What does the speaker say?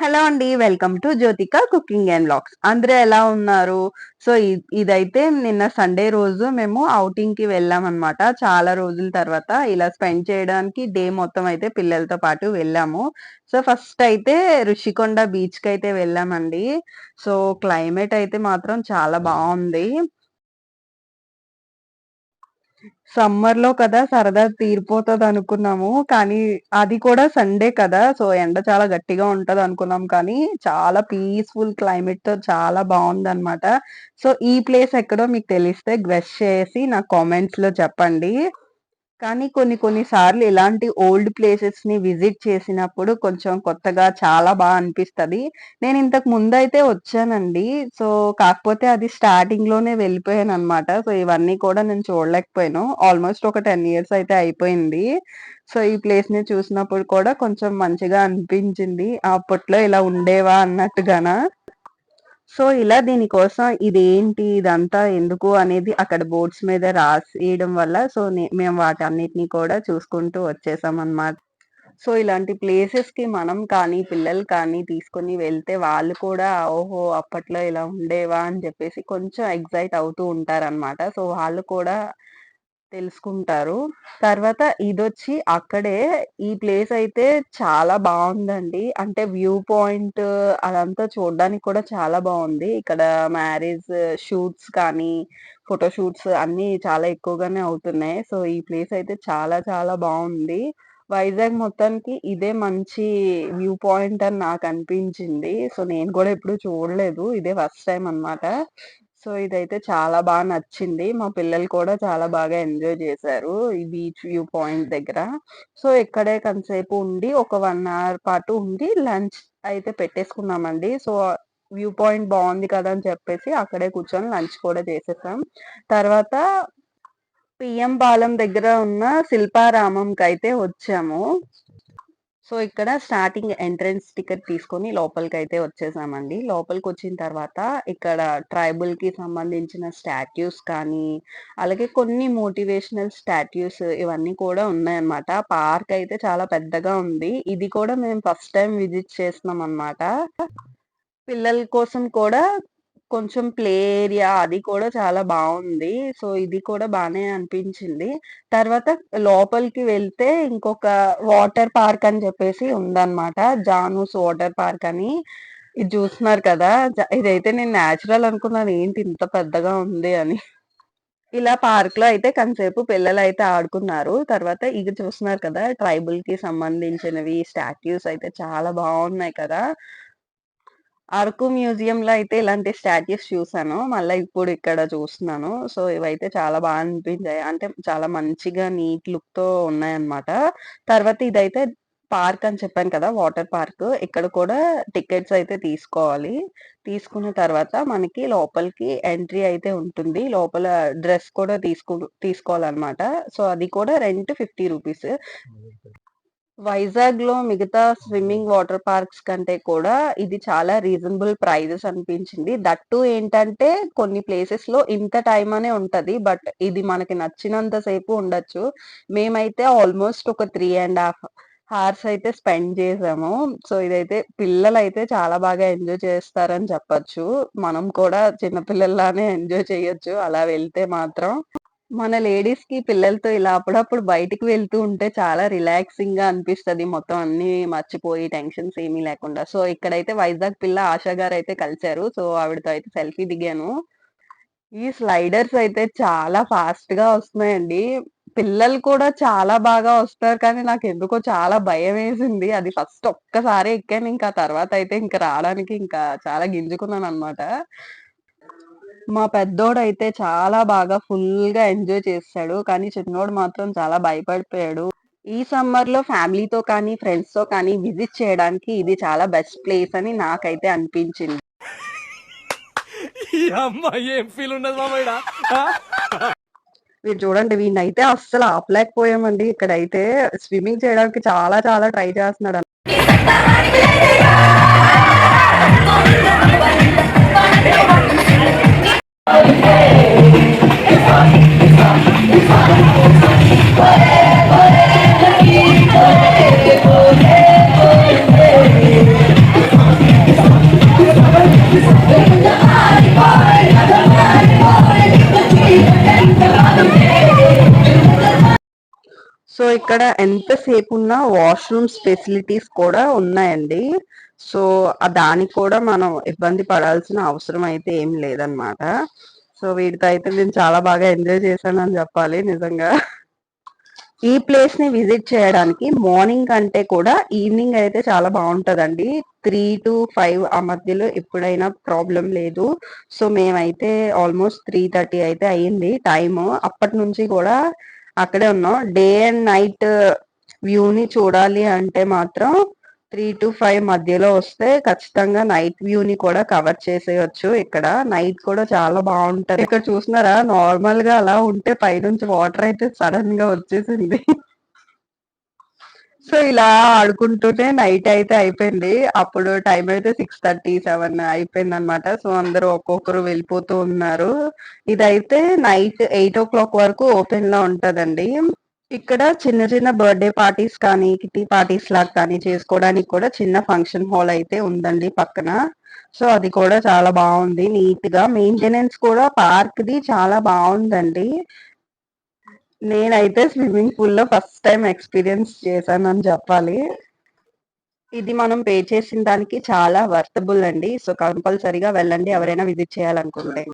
Hello అండి welcome to Jyothika cooking and blogs అందరూ ఎలా ఉన్నారు? సో ఇదైతే నిన్న సండే రోజు మేము అవుటింగ్కి వెళ్ళాం అనమాట చాలా రోజుల తర్వాత ఇలా స్పెండ్ చేయడానికి డే మొత్తం అయితే పిల్లలతో పాటు వెళ్ళాము. సో ఫస్ట్ అయితే రుషికొండ బీచ్కి అయితే వెళ్ళామండి. సో క్లైమేట్ అయితే మాత్రం చాలా బాగుంది. సమ్మర్లో కదా సరదా తీరిపోతది అనుకున్నాము. కానీ అది కూడా సండే కదా! సో ఎండ చాలా గట్టిగా ఉంటది అనుకున్నాం కానీ చాలా పీస్‌ఫుల్ క్లైమేట్తో చాలా బావుందనమాట. సో ఈ ప్లేస్ ఎక్కడో మీకు తెలిస్తే గ్వెస్ట్ చేసి నాకు కామెంట్స్‌లో చెప్పండి. కానీ కొన్ని కొన్ని సార్లు ఇలాంటి ఓల్డ్ ప్లేసెస్ని విజిట్ చేసినప్పుడు కొంచెం కొత్తగా చాలా బాగా అనిపిస్తుంది నేను ఇంతకు ముందు అయితే వచ్చానండి. సో కాకపోతే అది స్టార్టింగ్లోనే వెళ్ళిపోయాను అనమాట. సో ఇవన్నీ కూడా నేను చూడలేకపోయాను. ఆల్మోస్ట్ ఒక టెన్ ఇయర్స్ అయితే అయిపోయింది. సో ఈ ప్లేస్ని చూసినప్పుడు కూడా కొంచెం మంచిగా అనిపించింది. అప్పట్లో ఇలా ఉండేవా అన్నట్టుగానా సో ఇలా దీనికోసం ఇదేంటి? ఇదంతా ఎందుకు? అనేది అక్కడ బోర్డ్స్ మీద రాసేయడం వల్ల సో మేము మేము వాటన్నిటిని కూడా చూసుకుంటూ వచ్చేసాం అనమాట సో ఇలాంటి ప్లేసెస్కి మనం కానీ, పిల్లలు కానీ తీసుకొని వెళ్తే వాళ్ళు కూడా ఓహో! అప్పట్లో ఇలా ఉండేవా? అని చెప్పేసి కొంచెం ఎక్సైట్ అవుతూ ఉంటారనమాట. సో వాళ్ళు కూడా తెలుసుకుంటారు. తర్వాత ఇదొచ్చి అక్కడే ఈ ప్లేస్ అయితే చాలా బాగుందండి అంటే వ్యూ పాయింట్ అదంతా చూడడానికి కూడా చాలా బాగుంది ఇక్కడ మ్యారేజ్ షూట్స్ కానీ, ఫోటో షూట్స్ అన్నీ చాలా ఎక్కువగానే అవుతున్నాయి. సో ఈ ప్లేస్ అయితే చాలా చాలా బాగుంది వైజాగ్ మొత్తానికి ఇదే మంచి వ్యూ పాయింట్ అని నాకు అనిపించింది సో నేను కూడా ఎప్పుడు చూడలేదు. ఇదే ఫస్ట్ టైం అనమాట. సో ఇదైతే చాలా బాగా నచ్చింది. మా పిల్లలు కూడా చాలా బాగా ఎంజాయ్ చేశారు. ఈ బీచ్ వ్యూ పాయింట్ దగ్గర. సో ఇక్కడే కొంతసేపు ఉండి ఒక వన్ అవర్ పాటు ఉండి లంచ్ అయితే పెట్టేసుకున్నామండి. సో వ్యూ పాయింట్ బాగుంది కదా! అని చెప్పేసి అక్కడే కూర్చొని లంచ్ కూడా చేసేసాం. తర్వాత పిఎం పాలెం దగ్గర ఉన్న శిల్పారామంకి అయితే వచ్చాము. సో ఇక్కడ స్టార్టింగ్ ఎంట్రన్స్ టికెట్ తీసుకొని లోపలికైతే వచ్చేసామండి. లోపలికి వచ్చిన తర్వాత ఇక్కడ ట్రైబల్‌కి సంబంధించిన స్టాట్యూస్ కానీ, అలాగే కొన్ని మోటివేషనల్ స్టాట్యూస్ ఇవన్నీ కూడా ఉన్నాయన్నమాట. పార్క్ అయితే చాలా పెద్దగా ఉంది. ఇది కూడా మేము ఫస్ట్ టైం విజిట్ చేస్తున్నాం అనమాట. పిల్లల కోసం కూడా కొంచెం ప్లే ఏరియా అది కూడా చాలా బాగుంది సో ఇది కూడా బాగానే అనిపించింది. తర్వాత లోపలికి వెళ్తే ఇంకొక వాటర్ పార్క్ అని చెప్పేసి ఉందన్నమాట. జానూస్ వాటర్ పార్క్ అని. ఇది చూస్తున్నారు కదా! ఇదైతే నేను నేచురల్ అనుకున్నాను. ఏంటి ఇంత పెద్దగా ఉంది అని. ఇలా పార్క్‌లో అయితే కొంతసేపు పిల్లలు అయితే ఆడుకున్నారు. తర్వాత ఇది చూస్తున్నారు కదా! ట్రైబల్‌కి సంబంధించినవి స్టాట్యూస్ అయితే చాలా బాగున్నాయి కదా! అరకు మ్యూజియంలో అయితే ఇలాంటి స్టాట్యూస్ చూసాను. మళ్ళీ ఇప్పుడు ఇక్కడ చూస్తున్నాను. సో ఇవైతే చాలా బాగా అనిపించాయి. అంటే చాలా మంచిగా నీట్ లుక్‌తో ఉన్నాయన్నమాట. తర్వాత ఇదైతే పార్క్ అని చెప్పాను కదా! Water park. ఇక్కడ కూడా టికెట్స్ అయితే తీసుకోవాలి. తీసుకున్న తర్వాత మనకి లోపలికి ఎంట్రీ అయితే ఉంటుంది. లోపల డ్రెస్ కూడా తీసుకు తీసుకోవాలన్నమాట. సో అది కూడా రెంట్ 50 రూపీస్. వైజాగ్లో మిగతా స్విమ్మింగ్ వాటర్ పార్క్స్ కంటే కూడా ఇది చాలా రీజనబుల్ ప్రైజెస్ అనిపించింది. దట్ టూ ఏంటంటే కొన్ని ప్లేసెస్లో ఇంత టైం అనే ఉంటది. బట్ ఇది మనకి నచ్చినంత సేపు ఉండొచ్చు. మేమైతే ఆల్మోస్ట్ ఒక త్రీ అండ్ హాఫ్ హార్స్ అయితే స్పెండ్ చేసాము. సో ఇదైతే అయితే చాలా బాగా ఎంజాయ్ చేస్తారని చెప్పొచ్చు. మనం కూడా చిన్న పిల్లల్లానే ఎంజాయ్ చేయొచ్చు అలా వెళ్తే మాత్రం. మన లేడీస్కి పిల్లలతో ఇలా అప్పుడప్పుడు బయటికి వెళ్తూ ఉంటే చాలా రిలాక్సింగ్గా అనిపిస్తది. మొత్తం అన్నీ మర్చిపోయి టెన్షన్స్ ఏమీ లేకుండా. సో ఇక్కడైతే వైజాగ్ పిల్ల ఆశ గారైతే కలిసారు. సో ఆవిడతో అయితే సెల్ఫీ దిగాను. ఈ స్లైడర్స్ అయితే చాలా ఫాస్ట్‌గా వస్తున్నాయండి. పిల్లలు కూడా చాలా బాగా వస్తారు. కానీ నాకెందుకో చాలా భయమేసింది. అది ఫస్ట్ ఒక్కసారే ఎక్కాను. ఇంకా తర్వాత అయితే ఇంక రాడానికి ఇంకా చాలా గింజుకున్నాననమాట. మా పెద్దోడైతే చాలా బాగా ఫుల్‌గా ఎంజాయ్ చేసేసాడు. కానీ చిన్నోడు మాత్రం చాలా భయపడిపోయాడు. ఈ సమ్మర్‌లో ఫ్యామిలీతో కానీ, ఫ్రెండ్స్‌తో కానీ విజిట్ చేయడానికి ఇది చాలా బెస్ట్ ప్లేస్ అని నాకైతే అనిపించింది. ఫీల్? మీరు చూడండి వీడినైతే అస్సలు ఆపలేకపోయామండి. ఇక్కడైతే స్విమ్మింగ్ చేయడానికి చాలా చాలా ట్రై చేస్తున్నాడు. సో ఇక్కడ ఎంతసేపు ఉన్న వాష్రూమ్స్ ఫెసిలిటీస్ కూడా ఉన్నాయండి. సో దానికి కూడా మనం ఇబ్బంది పడాల్సిన అవసరం అయితే ఏం లేదనమాట సో వీటితో అయితే నేను చాలా బాగా ఎంజాయ్ చేశాను అని చెప్పాలి నిజంగా. ఈ ప్లేస్ని విజిట్ చేయడానికి మార్నింగ్ కంటే కూడా ఈవినింగ్ అయితే చాలా బాగుంటదండి. త్రీ టు ఫైవ్ ఆ మధ్యలో ఎప్పుడైనా ప్రాబ్లం లేదు. సో మేమైతే ఆల్మోస్ట్ త్రీ థర్టీ అయితే అయ్యింది టైమ్ అప్పటి నుంచి కూడా అక్కడే ఉన్నాం. డే అండ్ నైట్ వ్యూని చూడాలి అంటే మాత్రం త్రీ టు ఫైవ్ మధ్యలో వస్తే ఖచ్చితంగా నైట్ వ్యూ ని కూడా కవర్ చేసేయచ్చు ఇక్కడ. నైట్ కూడా చాలా బాగుంటది. ఇక్కడ చూసినారా? నార్మల్గా అలా ఉంటే పైనుంచి వాటర్ అయితే సడన్గా వచ్చేసింది. సో ఇలా ఆడుకుంటూనే నైట్ అయితే అయిపోయింది. అప్పుడు టైం అయితే సిక్స్ థర్టీ సెవెన్ అయిపోయింది అనమాట సో అందరూ ఒక్కొక్కరు వెళ్ళిపోతూ ఉన్నారు. ఇదైతే నైట్ ఎయిట్ ఓ క్లాక్ వరకు ఓపెన్లో ఉంటదండి. ఇక్కడ చిన్న చిన్న బర్త్డే పార్టీస్ కానీ కిటీ పార్టీస్ లాగా కానీ చేసుకోవడానికి కూడా చిన్న ఫంక్షన్ హాల్ అయితే ఉందండి పక్కన. సో అది కూడా చాలా బాగుంది నీట్గా మెయింటెనెన్స్ కూడా పార్క్ ది చాలా బాగుందండి. నేనైతే స్విమ్మింగ్ పూల్లో ఫస్ట్ టైం ఎక్స్పీరియన్స్ చేశానని చెప్పాలి. ఇది మనం పే చేసిన దానికి చాలా వర్తబుల్ అండి. సో కంపల్సరీగా వెళ్ళండి ఎవరైనా విజిట్ చేయాలనుకుంటే.